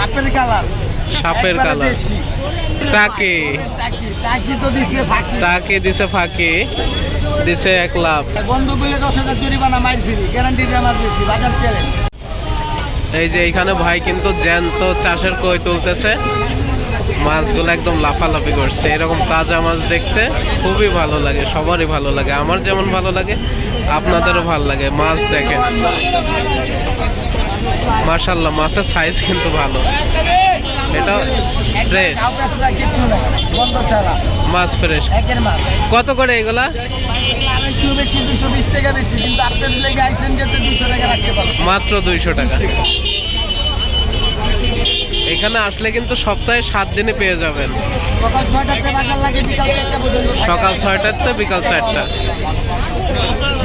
সাপের কালার। সাপের কালার। টাকি। টাকি দিছে ফাঁকি। দিছে এক লাভ। বন্ধ করলে দশ হাজার জরিমানা মাইল ফ্রি। গ্যারান্টি মাছ বেশি বাজার চ্যালেঞ্জ এই যে এইখানে ভাই কিন্তু জ্যান্ত চাষের কই তুলতেছে। মাছগুলো একদম লাফালাফি করছে। এরকম তাজা মাছ দেখতে খুবই ভালো লাগে সবারই ভালো লাগে। আমার যেমন ভালো লাগে আপনাদেরও ভালো লাগে। মাছ দেখেন। মার্শাল্লাহ মাছের সাইজ কিন্তু ভালো। এটা ফ্রেশ মাছ ফ্রেশ কত করে এগুলা? মাত্র দুইশো টাকা। এখানে আসলে কিন্তু সপ্তাহে সাত দিনে পেয়ে যাবেন। সকাল ছয়টাতে বাজার বিকাল চারটা বিকাল চারটা।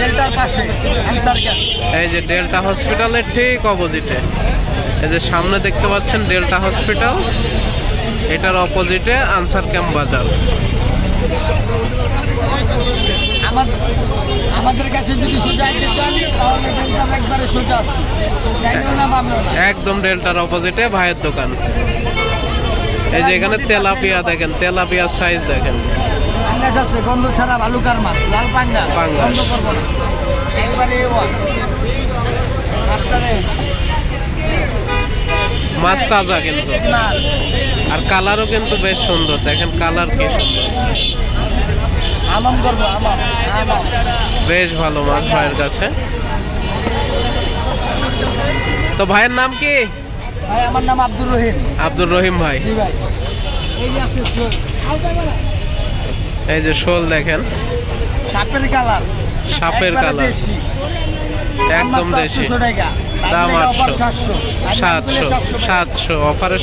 ডেল্টার পাশে এই যে ডেল্টা হসপিটালের ঠিক অপোজিটে। এই যে সামনে দেখতে পাচ্ছেন ডেল্টা হসপিটাল এটার অপোজিটে আনসার ক্যাম্প বাজার। আমাদের কাছে যদি সোজা আইতে চান তাহলে ডেল্টার একবারে সোজা একদম ডেল্টার অপোজিটে ভাইয়ের দোকান। এই যে এখানে তেলাপিয়া দেখেন তেলাপিয়ার সাইজ দেখেন। পাঙ্গাস আছে গন্ধ ছাড়া ভালুকার মাছ লাল পাঙ্গা। বন্ধ করব না। একবারে মাছ তাজা কিন্তু। আর কালারও কিন্তু বেশ সুন্দর। দেখেন কালার কি সুন্দর। বেশ ভালো মাছ ভাইয়ের কাছে। তো ভাইয়ের নাম কি? ভাই আমার নাম আব্দুর রহিম। আব্দুর রহিম ভাই। ভাই। এই। এই যে শোল দেখেন। সাপের কালার। সাপের কালার। একদম দেশি। দাম বাইরে অফার 800 700 সাতশো। সাতশো অফারে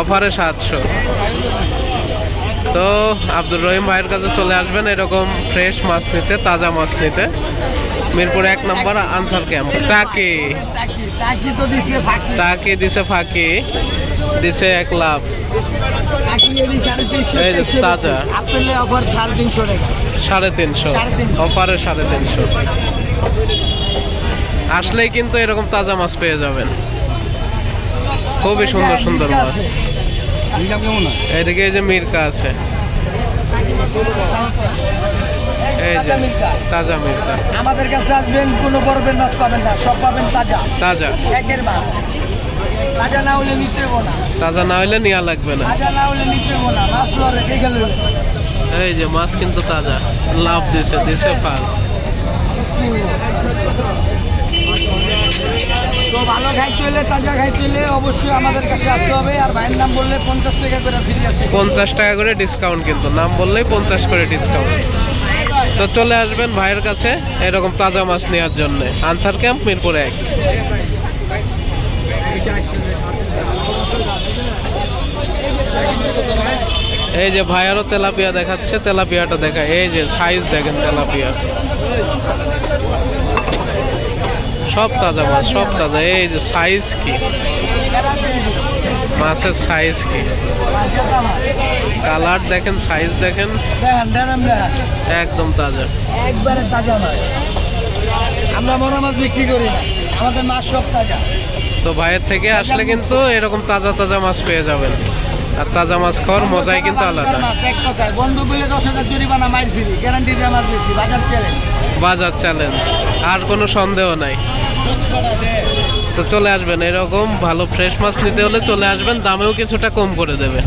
অফারে সাতশো। তো আব্দুর রহিম ভাইয়ের কাছে চলে আসবেন এরকম ফ্রেশ মাছ নিতে তাজা মাছ নিতে। মিরপুর এক নম্বর আনসার ক্যাম্প। টাকি। টাকি দিছে ফাঁকি। দিছে এক লাভ। এই যে তাজা। সাড়ে তিনশো। অফারে সাড়ে তিনশো। আসলেই কিন্তু এরকম তাজা মাছ পেয়ে যাবেন। খুবই সুন্দর সুন্দর মাছ। এদিকে এই যে মির্কা আছে। এই যে তাজা মির্কা। আমাদের কাছে আসবেন কোনো বরফের মাছ পাবেন না সব পাবেন তাজা। তাজা। একের মাছ। তাজা না হলে নিতে না। তাজা না হইলে নেওয়া লাগবে না। তাজা না হলে নিতে না। মাছ দেখে এই যে মাছ কিন্তু তাজা। লাভ দিছে দিছে ফাল। তো ভালো খাইতে হলে তাজা খাইতে হলে অবশ্যই আমাদের কাছে আসতে হবে। আর ভাইয়ের নাম বললে পঞ্চাশ টাকা করে ফ্রি আছে। পঞ্চাশ টাকা করে ডিসকাউন্ট কিন্তু। নাম বললেই পঞ্চাশ করে ডিসকাউন্ট তো চলে আসবেন ভাইয়ের কাছে এরকম তাজা মাছ নেওয়ার জন্য। আনসার ক্যাম্প মিরপুর এক। এই যে ভাইয়ারও তেলাপিয়া দেখাচ্ছে তেলাপিয়াটা দেখা এই যে সাইজ দেখেন তেলাপিয়া। সব তাজা মাছ সব তাজা। এই যে সাইজ কি? মাছের সাইজ কি? কালার দেখেন সাইজ দেখেন। একদম তাজা। একবারে তাজা মাছ। আমরা মরা মাছ বিক্রি করি আমাদের মাছ সব তাজা। তো ভাইয়ের থেকে আসলে কিন্তু এরকম তাজা তাজা মাছ পেয়ে যাবেন। আর তাজা মাছ খাওয়ার মজাই কিন্তু আলাদা। এক কথায় বন্ধ করলে দশ হাজার জরিমানা মাইল ফ্রি গ্যারান্টি দিয়ে মাছ বেশি বাজার চ্যালেঞ্জ বাজার চ্যালেঞ্জ আর কোনো সন্দেহ নাই। তো চলে আসবেন এরকম ভালো ফ্রেশ মাছ নিতে হলে চলে আসবেন দামেও কিছুটা কম করে দেবে